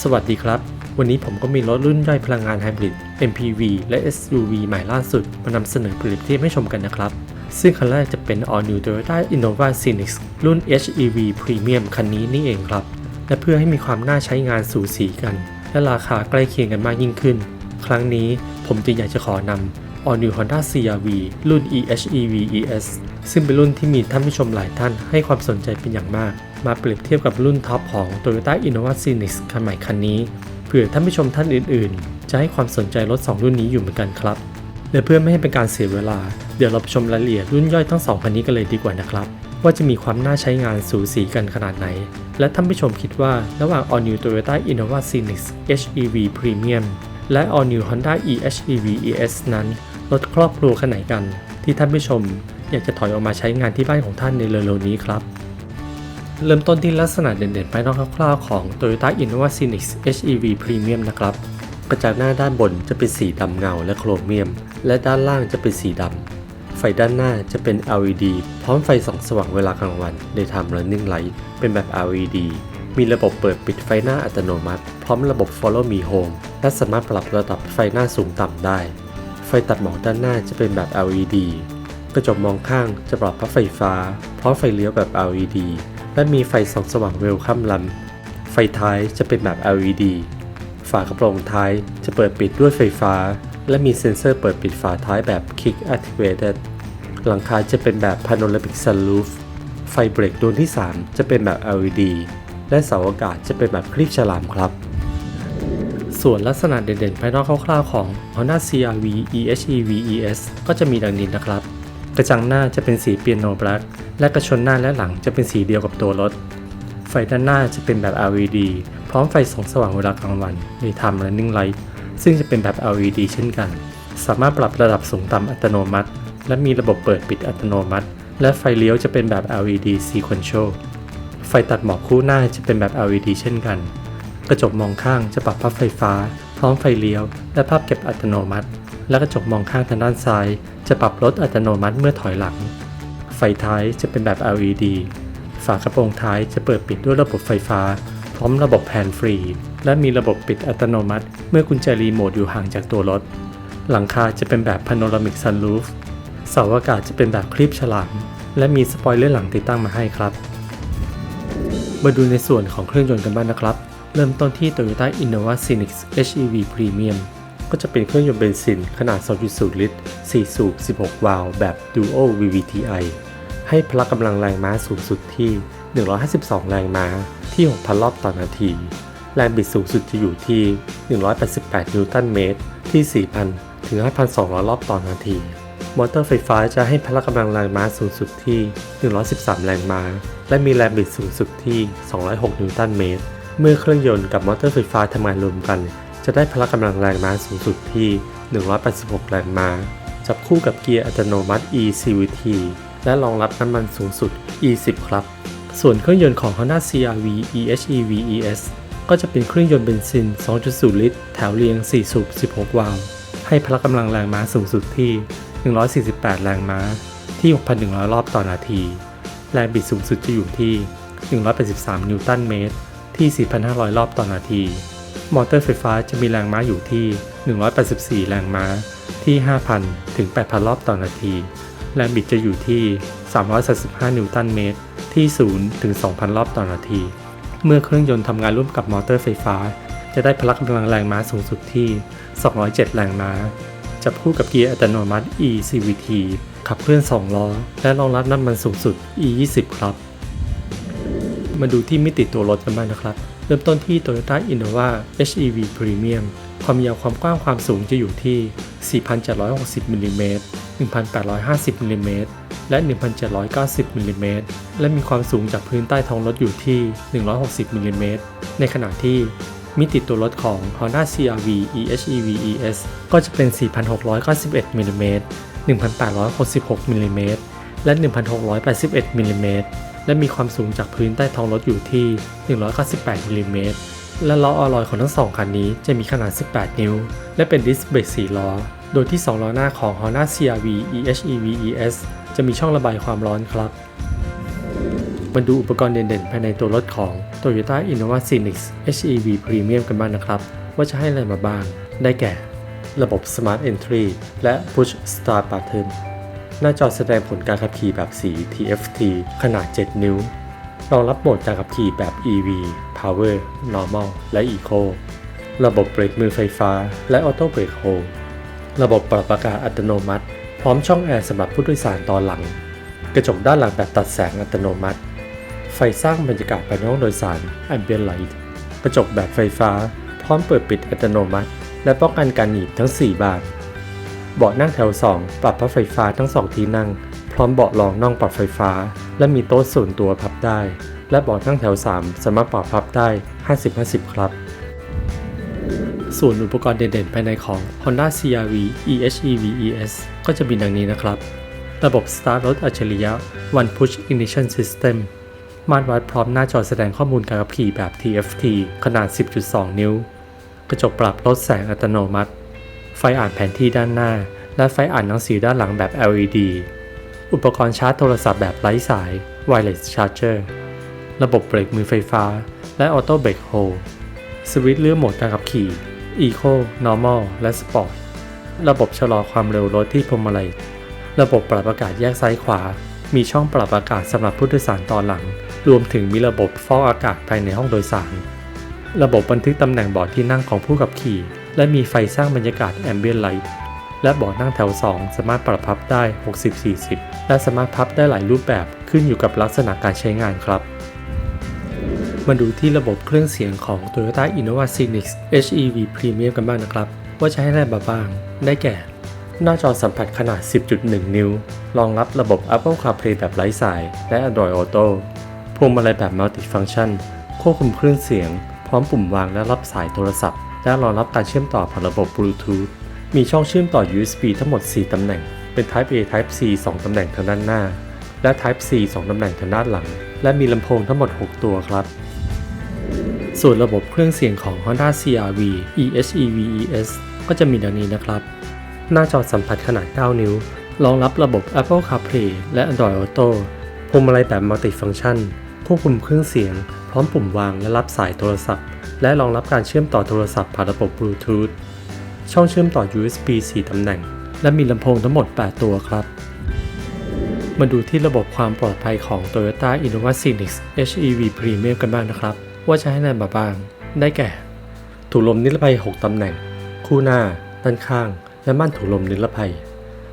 สวัสดีครับ วันนี้ผมก็มีรถรุ่นย่อยพลังงานไฮบริด MPV และ SUV ใหม่ล่าสุด มานำเสนอเปรียบเทียบให้ชมกันนะครับ ซึ่งคันแรกจะเป็น All New Toyota Innova Phoenix รุ่น HEV Premium คันนี้นี่เองครับ และเพื่อให้มีความน่าใช้งานสูสีกัน และราคาใกล้เคียงกันมากยิ่งขึ้น ครั้งนี้ผมจึงอยากจะขอนำ All New Honda CR-V รุ่น EHEV ES ซึ่งเป็นรุ่นที่มีท่านผู้ชมหลายท่านให้ความสนใจเป็นอย่างมาก มาเปรียบเทียบกับรุ่นท็อปของ Toyota Innova Phoenix คันใหม่คันนี้เผื่อท่านผู้ชมท่านอื่นๆ จะให้ความสนใจรถ 2 รุ่นนี้อยู่เหมือนกันครับ และเพื่อไม่ให้เป็นการเสียเวลา เดี๋ยวเราไปชมรายละเอียดรุ่นย่อยทั้งสองคันนี้กันเลยดีกว่านะครับ ว่าจะมีความน่าใช้งานสูสีกันขนาดไหน และท่านผู้ชมคิดว่าระหว่าง All New Toyota Innova Phoenix HEV Premium และ All New Honda eHEV ES นั้นรถครอบครัวขนาดไหนกัน ที่ท่านผู้ชมอยากจะถอยออกมาใช้งานที่บ้านของท่านในเร็วๆนี้ครับ เริ่มต้นที่ลักษณะเด่นๆภายนอกคร่าวๆของ Toyota Innova Phoenix HEV Premium นะครับ กระจังหน้าด้านบนจะเป็นสีดำเงาและโครเมียม และด้านล่างจะเป็นสีดำ ไฟด้านหน้าจะเป็น LED พร้อมไฟส่องสว่างเวลากลางวัน Daytime Running Light เป็นแบบ LED มีระบบเปิดปิดไฟหน้าอัตโนมัติ พร้อมระบบ Follow Me Home และสามารถปรับระดับไฟหน้าสูงต่ำได้ ไฟตัดหมอกด้านหน้าจะเป็นแบบ LED กระจกมองข้างจะปรับพับไฟฟ้า พร้อมไฟเลี้ยวแบบ LED และมีไฟส่องสว่างเวลคัมลัมไฟท้ายจะเป็นแบบ LED ฝากระโปรงท้ายจะเปิดปิดด้วยไฟฟ้า และมีเซ็นเซอร์เปิดปิดฝาท้ายแบบ Kick Activated หลังคาจะเป็นแบบ Panoramic Sunroof ไฟเบรกดวงที่ 3 จะเป็นแบบ LED และเสาอากาศจะเป็นแบบคลีบฉลามครับ ส่วนลักษณะเด่นๆภายนอกคร่าวๆของ Honda CR-V eHEV ES ก็จะมีดังนี้นะครับ กระจังหน้าจะเป็นสีเปียโนแบล็ก และกระชนหน้าและหลังจะเป็นสีเดียวกับตัวรถ ไฟด้านหน้าจะเป็นแบบ LED พร้อมไฟส่องสว่างเวลากลางวัน Daytime Running Light ซึ่งจะเป็นแบบ LED เช่นกัน สามารถปรับระดับสูงต่ำอัตโนมัติ และมีระบบเปิดปิดอัตโนมัติ และไฟเลี้ยวจะเป็นแบบ LED Sequential ไฟตัดหมอกคู่หน้าจะเป็นแบบ LED เช่นกัน กระจกมองข้างจะปรับพับไฟฟ้า พร้อมไฟเลี้ยว และภาพเก็บอัตโนมัติ และกระจกมองข้างทางด้านซ้าย จะปรับลดอัตโนมัติเมื่อถอยหลัง ฟท้ายจะเป็นแบบ LED ฝากระโปรงท้ายจะเปิดปิดด้วยระบบไฟฟ้า พร้อมระบบแฮนด์ฟรี และมีระบบปิดอัตโนมัติ เมื่อกุญแจรีโมทอยู่ห่างจากตัวรถ หลังคาจะเป็นแบบ Panoramic Sunroof เสาอากาศจะเป็นแบบคลิปฉลาม และมีสปอยเลอร์หลังติดตั้งมาให้ครับ มาดูในส่วนของเครื่องยนต์กันบ้างนะครับ เริ่มต้นที่ Toyota Innova Phoenix HEV Premium ก็จะเป็นเครื่องยนต์เบนซินขนาด 2.0 ลิตร 4 สูบ 16 วาล์วแบบ Duo VVTi ให้พละกำลังแรงม้าสูงสุดที่ 152 แรงม้าที่ 6,000 รอบต่อนาที แรงบิดสูงสุดจะอยู่ที่ 188 นิวตันเมตร ที่ 4,000 ถึง 5,200 รอบต่อนาที มอเตอร์ไฟฟ้าจะให้พละกำลังแรงม้าสูงสุดที่ 113 แรงม้า และมีแรงบิดสูงสุดที่ 206 นิวตันเมตร เมื่อเครื่องยนต์กับมอเตอร์ไฟฟ้าทำงานรวมกัน จะได้พละกำลังแรงม้าสูงสุดที่ 186 แรงม้า จับคู่กับเกียร์อัตโนมัติ eCVT และรองรับน้ำมันสูงสุด E10 ครับ ส่วนเครื่องยนต์ของ Honda CR-V eHEV ES ก็จะเป็นเครื่องยนต์เบนซิน 2.0 ลิตร แถวเรียง 4 สูบ 16 วาล์ว ให้พละกำลังแรงม้าสูงสุดที่ 148 แรงม้า ที่ 6,100 รอบต่อนาที แรงบิดสูงสุดจะอยู่ที่ 183 นิวตันเมตร ที่ 4,500 รอบต่อนาที มอเตอร์ไฟฟ้าจะมีแรงม้าอยู่ที่ 184 แรงม้า ที่ 5,000 ถึง 8,000 รอบต่อนาที แรงบิดจะอยู่ที่ 335 นิวตันเมตร ที่ 0 ถึง 2,000 รอบต่อนาที เมื่อเครื่องยนต์ทำงานร่วมกับมอเตอร์ไฟฟ้า จะได้พละกำลังแรงม้าสูงสุดที่ 207 แรงม้า จับคู่กับเกียร์อัตโนมัติ eCVT ขับเคลื่อน 2 ล้อ และรองรับน้ำมันสูงสุด E20 ครับ มาดูที่มิติตัวรถกันบ้างนะครับ เริ่มต้นที่ Toyota Innova HEV Premium ความยาวความกว้างความสูงจะอยู่ที่ 4,760มิลลิเมตร 1,850มิลลิเมตรและ 1,790มิลลิเมตรและมีความสูงจากพื้นใต้ท้องรถอยู่ที่ 160มิลลิเมตรในขณะที่มิติตัวรถของ Honda CR-V eHEV ES ก็จะเป็น 4,691มิลลิเมตร1,866มิลลิเมตรและ 1,681มิลลิเมตรและมีความสูงจากพื้นใต้ท้องรถอยู่ที่ 198มิลลิเมตรและล้ออลลอยของทั้งสองคันนี้จะมีขนาด 18 นิ้ว และเป็นดิสเบรก4ล้อ โดยที่2ล้อหน้าของ Honda CR-V eHEV ES จะมีช่องระบายความร้อนครับ มาดูอุปกรณ์เด่นๆ ภายในตัวรถของ Toyota Innova Phoenix HEV Premium กันบ้างนะครับ ว่าจะให้อะไรมาบ้าง ได้แก่ ระบบ Smart Entry และ Push Start Button หน้าจอแสดงผลการขับขี่แบบสี TFT ขนาด 7 นิ้ว รองรับโหมดการขับขี่แบบ EV Power Normal และ Eco ระบบเบรกมือไฟฟ้า และ Auto Brake Hold ระบบปรับอากาศอัตโนมัติ พร้อมช่องแอร์สำหรับผู้โดยสารตอนหลัง กระจกด้านหลังแบบตัดแสงอัตโนมัติ ไฟสร้างบรรยากาศภายในห้องโดยสาร Ambient Light กระจกแบบไฟฟ้า พร้อมเปิดปิดอัตโนมัติ และป้องกันการหนีบทั้ง 4 บาน เบาะนั่งแถว 2 ปรับพับไฟฟ้าทั้ง 2 ที่นั่ง พร้อมเบาะรองน่องปรับไฟฟ้า และมีโต๊ะส่วนตัวพับได้ และเบาะนั่งแถว 3 สามารถปรับพับได้ 50-50 ครับ ส่วนอุปกรณ์เด่นๆภายในของ Honda CR-V EHEV ES ก็จะมีดังนี้นะครับ ระบบ Start รถอัจฉริยะ One Push Ignition System มาตรวัดพร้อมหน้าจอแสดงข้อมูลการขับขี่แบบ TFT ขนาด 10.2 นิ้ว กระจกปรับลดแสงอัตโนมัติ ไฟอ่านแผนที่ด้านหน้า และไฟอ่านหนังสือด้านหลังแบบ LED อุปกรณ์ชาร์จโทรศัพท์แบบไร้สาย Wireless Charger ระบบเบรกมือไฟฟ้า และ Auto Brake Hold สวิตช์เลือกโหมดการขับขี่ Eco Normal และ Sport ระบบชะลอความเร็วรถที่พวงมาลัย ระบบปรับอากาศแยกซ้ายขวา มีช่องปรับอากาศสำหรับผู้โดยสารตอนหลัง รวมถึงมีระบบฟอกอากาศภายในห้องโดยสาร ระบบบันทึกตำแหน่งเบาะที่นั่งของผู้ขับขี่ และมีไฟสร้างบรรยากาศ Ambient Light และเบาะนั่งแถว 2 สามารถปรับพับได้ 60-40 และสามารถพับได้หลายรูปแบบขึ้นอยู่กับลักษณะการใช้งานครับ มาดูที่ระบบเครื่องเสียงของ Toyota Innova Phoenix HEV Premium กันบ้างนะครับ ว่าจะให้อะไรบ้าง ได้แก่ หน้าจอสัมผัสขนาด 10.1 นิ้ว รองรับระบบ Apple CarPlay แบบไร้สาย และ Android Auto พวงมาลัยแบบ Multi-Function ควบคุมเครื่องเสียง พร้อมปุ่มวางและรับสายโทรศัพท์ และรองรับการเชื่อมต่อผ่านระบบ Bluetooth มีช่องเชื่อมต่อ USB ทั้งหมด 4 ตำแหน่ง เป็น Type A Type C 2 ตำแหน่งทางด้านหน้า และ Type C 2 ตำแหน่งทางด้านหลัง และมีลำโพงทั้งหมด 6 ตัวครับ ส่วนระบบเครื่องเสียงของ Honda CR-V EHEV ES ก็จะมีดังนี้นะครับ หน้าจอสัมผัสขนาด 9 นิ้ว รองรับระบบ Apple CarPlay และ Android Auto พวงมาลัยแบบ Multi-Function ควบคุมเครื่องเสียง พร้อมปุ่มวางและรับสายโทรศัพท์ และรองรับการเชื่อมต่อโทรศัพท์ผ่านระบบ Bluetooth ช่องเชื่อมต่อ USB 4 ตำแหน่ง และมีลำโพงทั้งหมด 8 ตัวครับ มาดูที่ระบบความปลอดภัยของ Toyota Innova Phoenix HEV Premium กันบ้างนะครับ ว่าจะให้อะไรมาบ้าง ได้แก่ถุงลมนิรภัย 6 ตำแหน่ง คู่หน้า ด้านข้าง และม่านถุงลมนิรภัย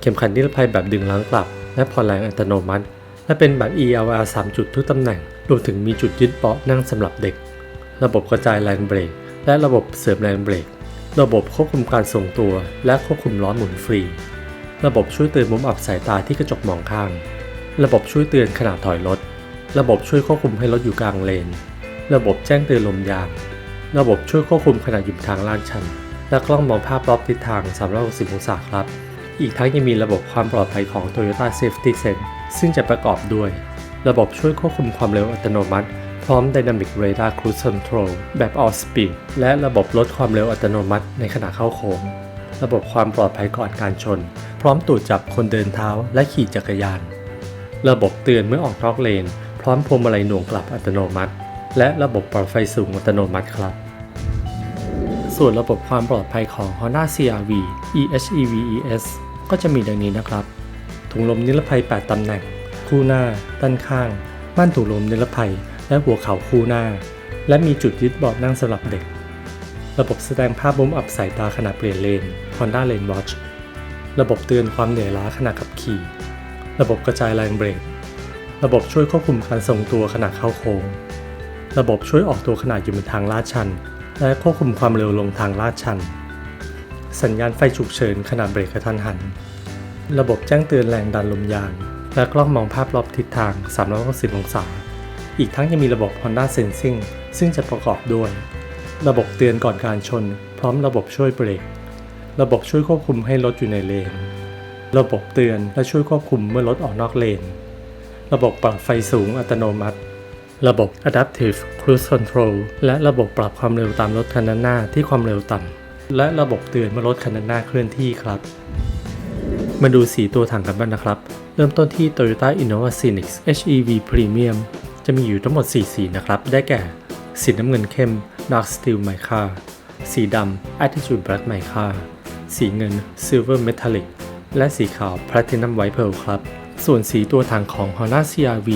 เข็มขัดนิรภัยแบบดึงล้างกลับ และผ่อนแรงอัตโนมัติ และเป็นแบบ ELR 3 จุดทุกตำแหน่ง รวมถึงมีจุดยึดเบาะนั่งสำหรับเด็ก ระบบกระจายแรงเบรก และระบบเสริมแรงเบรก ระบบควบคุมการทรงตัว และควบคุมล้อหมุนฟรี ระบบช่วยเตือนมุมอับสายตาที่กระจกมองข้าง ระบบช่วยเตือนขณะถอยรถ ระบบช่วยควบคุมให้รถอยู่กลางเลน ระบบแจ้งเตือนลมยาง ระบบช่วยควบคุมขณะอยู่ทางลาดชัน และกล้องมองภาพรอบทิศทาง 360 องศาครับ อีกทั้งยังมีระบบความปลอดภัยของ Toyota Safety Sense ซึ่งจะประกอบด้วย ระบบช่วยควบคุมความเร็วอัตโนมัติ พร้อม Dynamic Radar Cruise Control แบบ All Speed และระบบลดความเร็วอัตโนมัติในขณะเข้าโค้ง ระบบความปลอดภัยก่อนการชน พร้อมตรวจจับคนเดินเท้าและขี่จักรยาน ระบบเตือนเมื่อออกนอกเลน พร้อมพวงมาลัยหน่วงกลับอัตโนมัติ และระบบปลอดไฟสูงอัตโนมัติครับ ส่วนระบบความปลอดภัยของ Honda CR-V EHEV ES ก็จะมีดังนี้นะครับ ถุงลมนิรภัย 8 ตำแหน่ง คู่หน้า ด้านข้างม่านถุงลมนิรภัย และหัวเข่าคู่หน้า และมีจุดยึดเบาะนั่งสำหรับเด็ก ระบบแสดงภาพมุมอับสายตาขณะเปลี่ยนเลน Honda Lane Watch ระบบเตือนความเหนื่อยล้าขณะขับขี่ ระบบกระจายแรงเบรก ระบบช่วยควบคุมการทรงตัวขณะเข้าโค้ง ระบบช่วยออกตัวขณะอยู่บนทางลาดชัน และควบคุมความเร็วลงทางลาดชัน สัญญาณไฟฉุกเฉินขณะเบรกกระทันหัน ระบบแจ้งเตือนแรงดันลมยาง และกล้องมองภาพรอบทิศทาง 360 องศา อีกทั้งยังมีระบบ Honda Sensing ซึ่งจะประกอบด้วย ระบบเตือนก่อนการชน พร้อมระบบช่วยเบรก ระบบช่วยควบคุมให้รถอยู่ในเลน ระบบเตือนและช่วยควบคุมเมื่อรถออกนอกเลน ระบบปรับไฟสูงอัตโนมัติ ระบบ Adaptive Cruise Control และระบบปรับความเร็วตามรถคันหน้าที่ความเร็วต่ำ และระบบเตือนเมื่อรถคันหน้าเคลื่อนที่ครับ มาดูสีตัวถังกันบ้างนะครับ เริ่มต้นที่ Toyota Innova Phoenix HEV Premium จะมีอยู่ทั้งหมด 4 สีนะครับ ได้แก่ สีน้ำเงินเข้ม Dark Steel Mica สีดำ Attitude Black Mica สีเงิน Silver Metallic และสีขาว Platinum White Pearl ครับ ส่วนสีตัวถังของ Honda CRV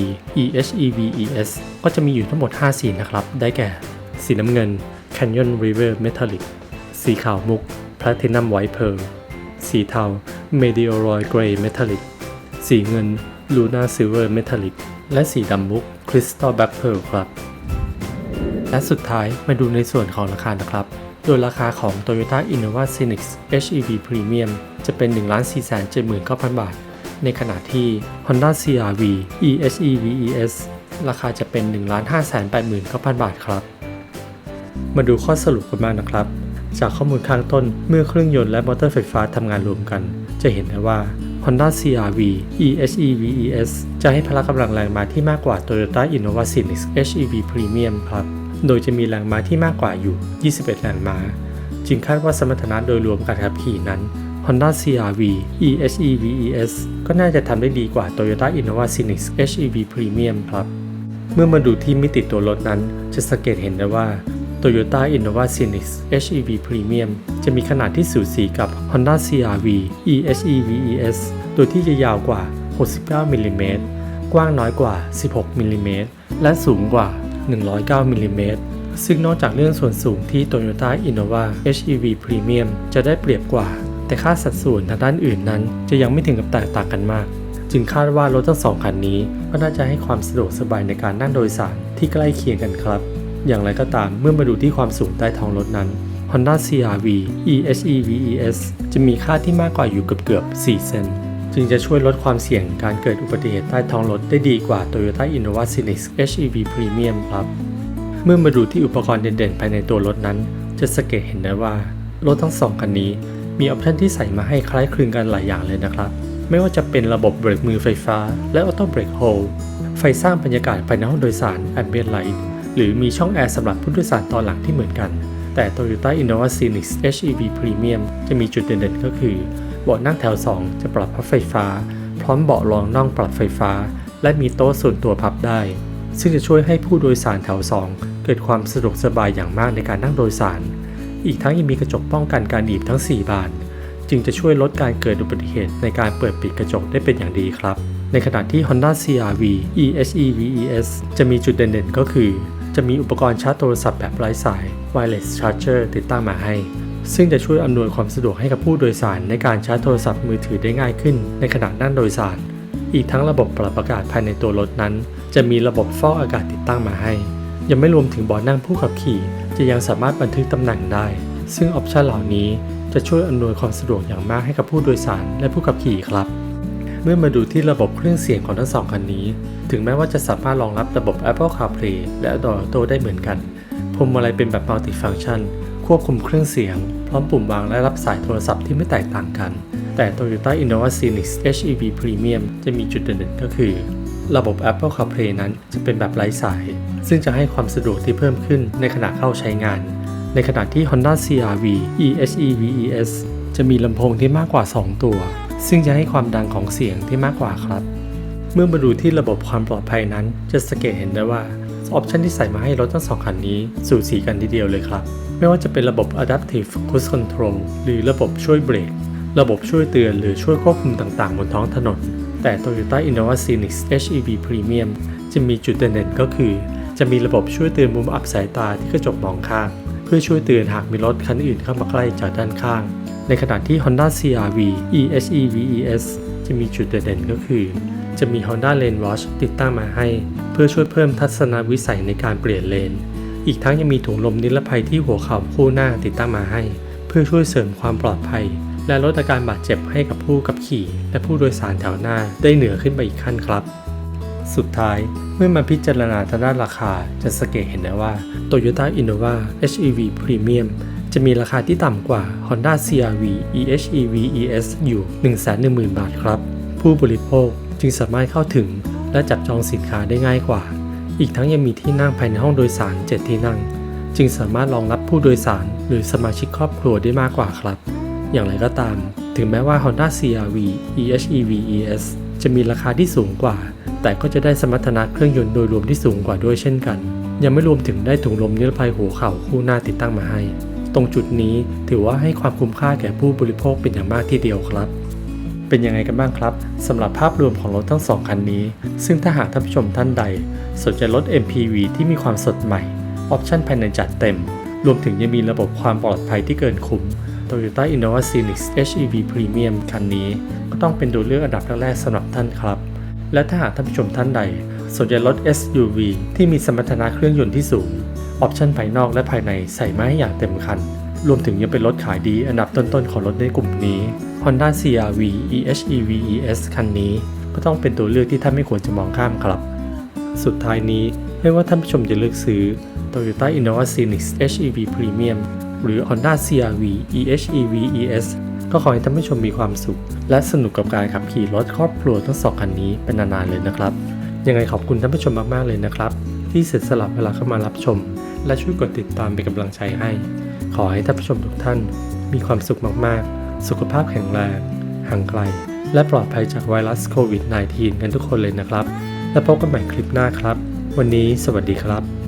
EHEV ES ก็จะมีอยู่ทั้งหมด 5 สีนะครับ ได้แก่ สีน้ำเงิน Canyon River Metallic สีขาวมุก Platinum White Pearl สีเทา Meteoroid Grey Metallic สีเงิน Luna Silver Metallic และสีดำมุก Crystal Black Pearl ครับ และสุดท้ายมาดูในส่วนของราคานะครับ โดยราคาของ Toyota Innova Phoenix HEV Premium จะเป็น 1,479,000 บาท ในขณะที่ Honda CRV EHEV ES ราคาจะเป็น 1,589,000 บาทครับ มาดูข้อสรุปกันบ้างนะครับ จากข้อมูลข้างต้นเมื่อเครื่องยนต์และมอเตอร์ไฟฟ้าทำงานรวมกัน จะเห็นได้ว่า Honda CRV EHEV ES จะให้พละกำลังแรงม้าที่มากกว่า Toyota Innova Phoenix HEV Premium ครับ โดยจะมีแรงม้าที่มากกว่าอยู่ 21 แรงม้า จึงคาดว่าสมรรถนะโดยรวมการขับขี่นั้น Honda CRV EHEV ES ก็น่าจะทำได้ดีกว่า Toyota Innova Phoenix HEV Premium ครับ เมื่อมาดูที่มิติตัวรถนั้น จะสังเกตเห็นได้ว่า Toyota Innova Phoenix HEV Premium จะมีขนาดที่สูสีกับ Honda CRV EHEV ES โดยที่จะยาวกว่า 69มิลลิเมตรกว้างน้อยกว่า 16มิลลิเมตรและสูงกว่า 109มิลลิเมตรซึ่งนอกจากเรื่องส่วนสูงที่ Toyota Innova HEV Premium จะได้เปรียบกว่า แต่ค่าสัดส่วนทางด้านอื่นนั้น จะยังไม่ถึงกับแตกต่างกันมาก จึงคาดว่ารถทั้งสองคันนี้ก็น่าจะให้ความสะดวกสบายในการนั่งโดยสารที่ใกล้เคียงกันครับ อย่างไรก็ตามเมื่อมาดูที่ความสูงใต้ท้องรถนั้น Honda CRV EHEV ES จะมีค่าที่มากกว่าอยู่เกือบๆ4เซนจึงจะช่วยลดความเสี่ยงการเกิดอุบัติเหตุใต้ท้องรถได้ดีกว่า Toyota Innova Phoenix HEV Premium ครับ เมื่อมาดูที่อุปกรณ์เด่นๆ ภายในตัวรถนั้น จะสังเกตเห็นได้ว่า รถทั้งสองคันนี้ มีออปชันที่ใส่มาให้คล้ายคลึงกันหลายอย่างเลยนะครับ ไม่ว่าจะเป็นระบบเบรกมือไฟฟ้า และออโต้เบรกโฮลไฟสร้างบรรยากาศภายในห้องโดยสาร Ambient Light หรือมีช่องแอร์สำหรับผู้โดยสารตอนหลังที่เหมือนกัน แต่ Toyota Innova Phoenix HEV Premium จะมีจุดเด่นๆก็คือ เบาะนั่งแถว 2 จะปรับพับไฟฟ้า พร้อมเบาะรองน่องปรับไฟฟ้า และมีโต๊ะส่วนตัวพับได้ ซึ่งจะช่วยให้ผู้โดยสารแถว 2 เกิดความสะดวกสบายอย่างมากในการนั่งโดยสาร อีกทั้งยังมีกระจกป้องกันการหนีบทั้ง 4 บาน จึงจะช่วยลดการเกิดอุบัติเหตุในการเปิดปิดกระจกได้เป็นอย่างดีครับ ในขณะที่ Honda CRV EHEV ES จะมีจุดเด่นๆก็คือ จะมีอุปกรณ์ชาร์จโทรศัพท์แบบไร้สาย Wireless Charger ติดตั้งมาให้ ซึ่งจะช่วยอำนวยความสะดวกให้กับผู้โดยสารในการชาร์จโทรศัพท์มือถือได้ง่ายขึ้น ในขณะนั่งโดยสาร อีกทั้งระบบปรับอากาศภายในตัวรถนั้น จะมีระบบฟอกอากาศติดตั้งมาให้ ยังไม่รวมถึงเบาะนั่งผู้ขับขี่ จะยังสามารถบันทึกตำแหน่งได้ ซึ่งออปชันเหล่านี้จะช่วยอำนวยความสะดวกอย่างมากให้กับผู้โดยสารและผู้ขับขี่ครับ เมื่อมาดูที่ระบบเครื่องเสียงของทั้งสองคันนี้ ถึงแม้ว่าจะสามารถรองรับระบบ Apple CarPlay และ Android Auto ได้เหมือนกันพวงมาลัยเป็นแบบ Multi-Function ควบคุมเครื่องเสียง พร้อมปุ่มวางและรับสายโทรศัพท์ที่ไม่แตกต่างกัน แต่ Toyota Innova Phoenix HEV Premium จะมีจุดเด่นก็คือ ระบบ Apple CarPlay นั้นจะเป็นแบบไร้สาย ซึ่งจะให้ความสะดวกที่เพิ่มขึ้นในขณะเข้าใช้งาน ในขณะที่ Honda CRV EHEV ES จะมีลำโพงที่มากกว่า 2 ตัว ซึ่งจะให้ความดังของเสียงที่มากกว่าครับ เมื่อมาดูที่ระบบความปลอดภัยนั้น จะสังเกตเห็นได้ว่าออปชันที่ใส่มาให้รถทั้งสองคันนี้สูสีกันทีเดียวเลยครับ ไม่ว่าจะเป็นระบบ Adaptive Cruise Control หรือระบบช่วยเบรก ระบบช่วยเตือนหรือช่วยควบคุมต่างๆ บนท้องถนน แต่ Toyota Innova Phoenix HEV Premium จะมีจุดเด่นก็คือ จะมีระบบช่วยเตือนมุมอับสายตาที่กระจกมองข้าง เพื่อช่วยเตือนหากมีรถคันอื่นเข้ามาใกล้จากด้านข้าง ในขณะที่ Honda CRV EHEV ES จะมีจุดเด่นก็คือ จะมี Honda Lane Watch ติดตั้งมาให้ เพื่อช่วยเพิ่มทัศนวิสัยในการเปลี่ยนเลน อีกทั้งยังมีถุงลมนิรภัยที่หัวเข่าคู่หน้าติดตั้งมาให้ เพื่อช่วยเสริมความปลอดภัย และลดอาการบาดเจ็บให้กับผู้ขับขี่ และผู้โดยสารแถวหน้าได้เหนือขึ้นไปอีกขั้นครับ สุดท้ายเมื่อมาพิจารณาทางด้านราคาจะสังเกตเห็นได้ว่า Toyota Innova HEV Premium จะมีราคาที่ต่ำกว่า Honda CRV EHEV ES อยู่ 110,000 บาทครับ ผู้บริโภคจึงสามารถเข้าถึง และจับจองสินค้าได้ง่ายกว่า อีกทั้งยังมีที่นั่งภายในห้องโดยสาร 7 ที่นั่ง จึงสามารถรองรับผู้โดยสารหรือสมาชิกครอบครัวได้มากกว่าครับ อย่างไรก็ตาม ถึงแม้ว่า Honda CRV EHEV ES จะมีราคาที่สูงกว่า แต่ก็จะได้สมรรถนะเครื่องยนต์โดยรวมที่สูงกว่าด้วยเช่นกัน ยังไม่รวมถึงได้ถุงลมนิรภัยหัวเข่าคู่หน้าติดตั้งมาให้ ตรงจุดนี้ถือว่าให้ความคุ้มค่าแก่ผู้บริโภคเป็นอย่างมากทีเดียวครับ เป็นยังไงกันบ้างครับสำหรับภาพรวมของรถทั้งสองคันนี้ ซึ่งถ้าหากท่านผู้ชมท่านใด สนใจรถ MPV ที่มีความสดใหม่ออปชั่นภายในจัดเต็ม รวมถึงยังมีระบบความปลอดภัยที่เกินคุ้ม Toyota Innova Phoenix HEV Premium คันนี้ ก็ต้องเป็นตัวเลือกอันดับแรกๆสำหรับท่านครับ และถ้าหากท่านผู้ชมท่านใดสนใจรถ SUV ที่มีสมรรถนะเครื่องยนต์ที่สูง ออปชั่นภายนอกและภายในใส่มาให้อย่างเต็มคัน รวมถึงยังเป็นรถขายดีอันดับต้นๆของรถในกลุ่มนี้ Honda CR-V EHEV ES คันนี้ ก็ต้องเป็นตัวเลือกที่ท่านไม่ควรจะมองข้ามครับ สุดท้ายนี้ไม่ว่าท่านผู้ชมจะเลือกซื้อ Toyota Innova Phoenix HEV Premium หรือ Honda CR-V EHEV ES ก็ขอให้ท่านผู้ชมมีความสุข และสนุกกับการขับขี่รถครอบครัวทั้งสองคันนี้เป็นนานๆเลยนะครับ ยังไงขอบคุณท่านผู้ชมมากๆเลยนะครับ ที่เสียสละเวลาเข้ามารับชม และช่วยกดติดตามเป็นกำลังใจให้ ขอให้ท่านผู้ชมทุกท่าน มีความสุขมากๆ สุขภาพแข็งแรงห่างไกล และปลอดภัยจากไวรัสโควิด -19 กันทุกคนเลยนะครับ แล้วพบกันใหม่คลิปหน้าครับ วันนี้สวัสดีครับ